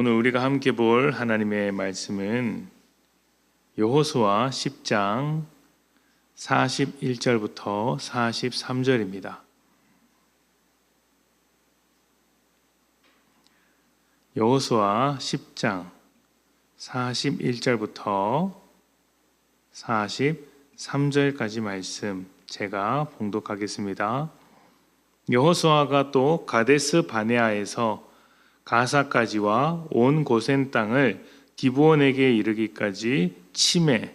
오늘 우리가 함께 볼 하나님의 말씀은 여호수아 10장 41절부터 43절입니다. 여호수아 10장 41절부터 43절까지 말씀 제가 봉독하겠습니다. 여호수아가 또 가데스 바네아에서 가사까지와 온 고센 땅을 기브온에게 이르기까지 침해.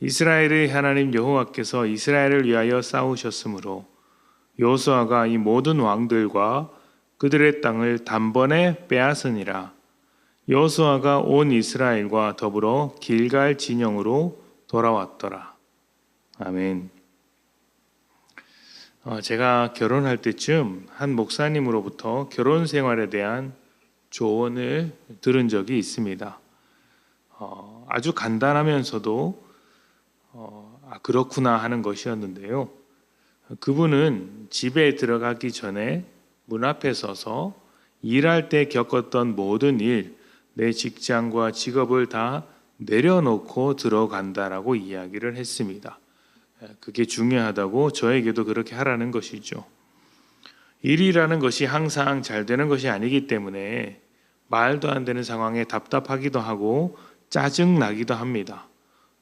이스라엘의 하나님 여호와께서 이스라엘을 위하여 싸우셨으므로 여호수아가 이 모든 왕들과 그들의 땅을 단번에 빼앗으니라. 여호수아가 온 이스라엘과 더불어 길갈 진영으로 돌아왔더라. 아멘. 어, 제가 결혼할 때쯤 한 목사님으로부터 결혼 생활에 대한 조언을 들은 적이 있습니다. 어, 아주 간단하면서도 어, 아, 그렇구나 하는 것이었는데요. 그분은 집에 들어가기 전에 문 앞에 서서 일할 때 겪었던 모든 일, 내 직장과 직업을 다 내려놓고 들어간다라고 이야기를 했습니다. 그게 중요하다고 저에게도 그렇게 하라는 것이죠. 일이라는 것이 항상 잘 되는 것이 아니기 때문에 말도 안 되는 상황에 답답하기도 하고 짜증 나기도 합니다.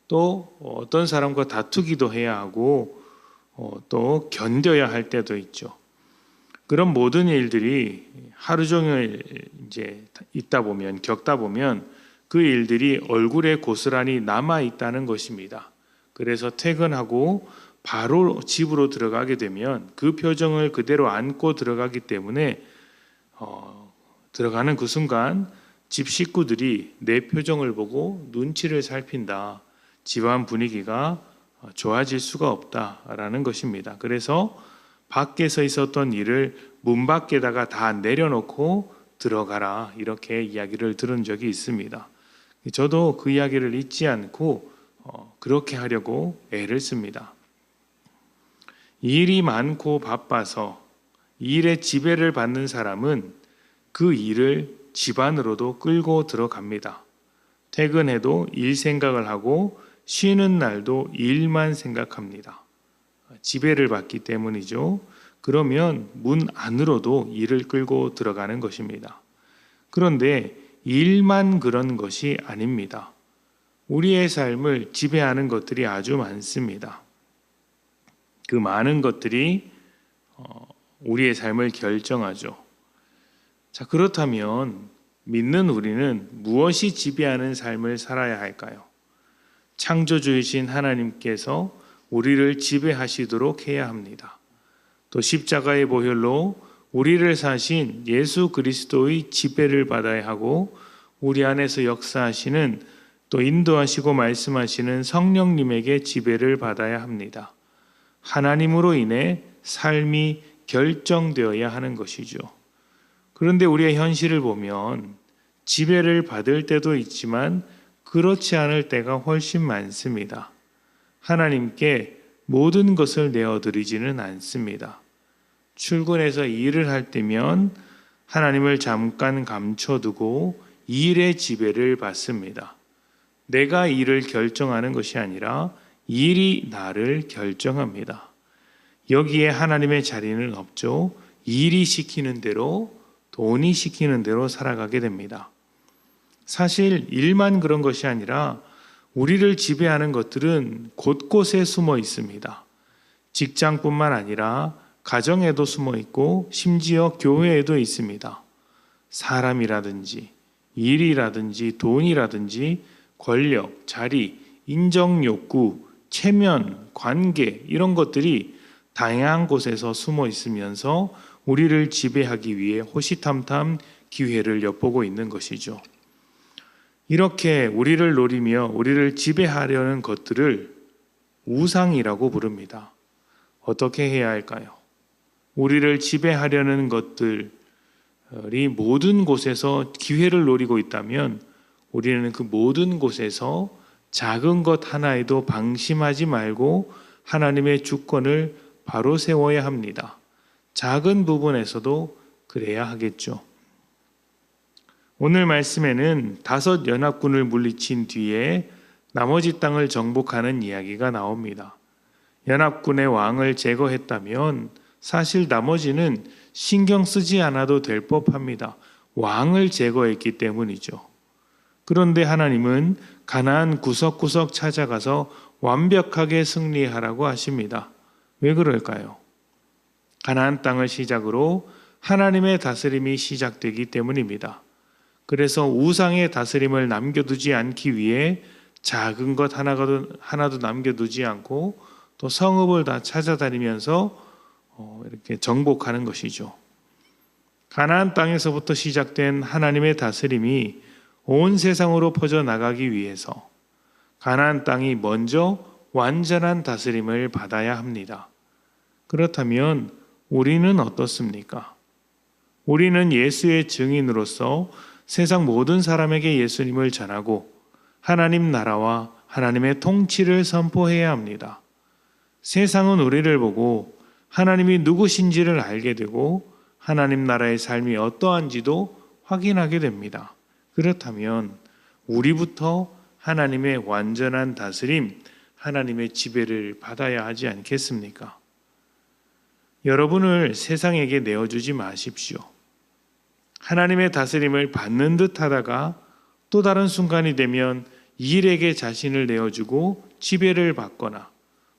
또 어떤 사람과 다투기도 해야 하고 어, 또 견뎌야 할 때도 있죠. 그런 모든 일들이 하루 종일 이제 있다 보면 겪다 보면 그 일들이 얼굴에 고스란히 남아 있다는 것입니다. 그래서 퇴근하고 바로 집으로 들어가게 되면 그 표정을 그대로 안고 들어가기 때문에 어, 들어가는 그 순간 집 식구들이 내 표정을 보고 눈치를 살핀다. 집안 분위기가 좋아질 수가 없다라는 것입니다. 그래서 밖에서 있었던 일을 문 밖에다가 다 내려놓고 들어가라 이렇게 이야기를 들은 적이 있습니다. 저도 그 이야기를 잊지 않고 어, 그렇게 하려고 애를 씁니다. 일이 많고 바빠서 일의 지배를 받는 사람은 그 일을 집안으로도 끌고 들어갑니다. 퇴근해도 일 생각을 하고 쉬는 날도 일만 생각합니다. 지배를 받기 때문이죠. 그러면 문 안으로도 일을 끌고 들어가는 것입니다. 그런데 일만 그런 것이 아닙니다. 우리의 삶을 지배하는 것들이 아주 많습니다. 그 많은 것들이 어, 우리의 삶을 결정하죠. 자, 그렇다면 믿는 우리는 무엇이 지배하는 삶을 살아야 할까요? 창조주이신 하나님께서 우리를 지배하시도록 해야 합니다. 또 십자가의 보혈로 우리를 사신 예수 그리스도의 지배를 받아야 하고 우리 안에서 역사하시는 또 인도하시고 말씀하시는 성령님에게 지배를 받아야 합니다. 하나님으로 인해 삶이 결정되어야 하는 것이죠. 그런데 우리의 현실을 보면 지배를 받을 때도 있지만 그렇지 않을 때가 훨씬 많습니다. 하나님께 모든 것을 내어드리지는 않습니다. 출근해서 일을 할 때면 하나님을 잠깐 감춰두고 일의 지배를 받습니다. 내가 일을 결정하는 것이 아니라 일이 나를 결정합니다. 여기에 하나님의 자리는 없죠. 일이 시키는 대로, 돈이 시키는 대로 살아가게 됩니다. 사실 일만 그런 것이 아니라 우리를 지배하는 것들은 곳곳에 숨어 있습니다. 직장뿐만 아니라 가정에도 숨어 있고 심지어 교회에도 있습니다. 사람이라든지 일이라든지 돈이라든지 권력, 자리, 인정 욕구, 체면, 관계 이런 것들이 다양한 곳에서 숨어 있으면서 우리를 지배하기 위해 호시탐탐 기회를 엿보고 있는 것이죠. 이렇게 우리를 노리며 우리를 지배하려는 것들을 우상이라고 부릅니다. 어떻게 해야 할까요? 우리를 지배하려는 것들이 모든 곳에서 기회를 노리고 있다면 우리는 그 모든 곳에서 작은 것 하나에도 방심하지 말고 하나님의 주권을 바로 세워야 합니다. 작은 부분에서도 그래야 하겠죠. 오늘 말씀에는 다섯 연합군을 물리친 뒤에 나머지 땅을 정복하는 이야기가 나옵니다. 연합군의 왕을 제거했다면 사실 나머지는 신경 쓰지 않아도 될 법합니다. 왕을 제거했기 때문이죠. 그런데 하나님은 가나안 구석구석 찾아가서 완벽하게 승리하라고 하십니다. 왜 그럴까요? 가나안 땅을 시작으로 하나님의 다스림이 시작되기 때문입니다. 그래서 우상의 다스림을 남겨두지 않기 위해 작은 것 하나도, 하나도 남겨두지 않고 또 성읍을 다 찾아다니면서 어, 이렇게 정복하는 것이죠. 가나안 땅에서부터 시작된 하나님의 다스림이 온 세상으로 퍼져 나가기 위해서 가나안 땅이 먼저 완전한 다스림을 받아야 합니다. 그렇다면 우리는 어떻습니까? 우리는 예수의 증인으로서 세상 모든 사람에게 예수님을 전하고 하나님 나라와 하나님의 통치를 선포해야 합니다. 세상은 우리를 보고 하나님이 누구신지를 알게 되고 하나님 나라의 삶이 어떠한지도 확인하게 됩니다. 그렇다면 우리부터 하나님의 완전한 다스림, 하나님의 지배를 받아야 하지 않겠습니까? 여러분을 세상에게 내어주지 마십시오. 하나님의 다스림을 받는 듯 하다가 또 다른 순간이 되면 일에게 자신을 내어주고 지배를 받거나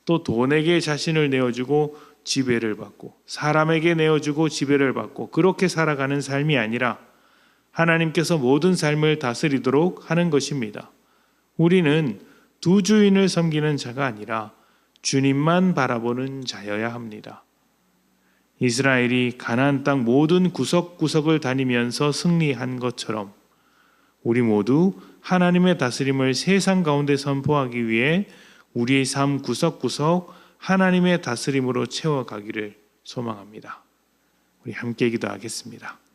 또 돈에게 자신을 내어주고 지배를 받고 사람에게 내어주고 지배를 받고 그렇게 살아가는 삶이 아니라 하나님께서 모든 삶을 다스리도록 하는 것입니다. 우리는 두 주인을 섬기는 자가 아니라 주님만 바라보는 자여야 합니다. 이스라엘이 가나안 땅 모든 구석구석을 다니면서 승리한 것처럼 우리 모두 하나님의 다스림을 세상 가운데 선포하기 위해 우리의 삶 구석구석 하나님의 다스림으로 채워가기를 소망합니다. 우리 함께 기도하겠습니다.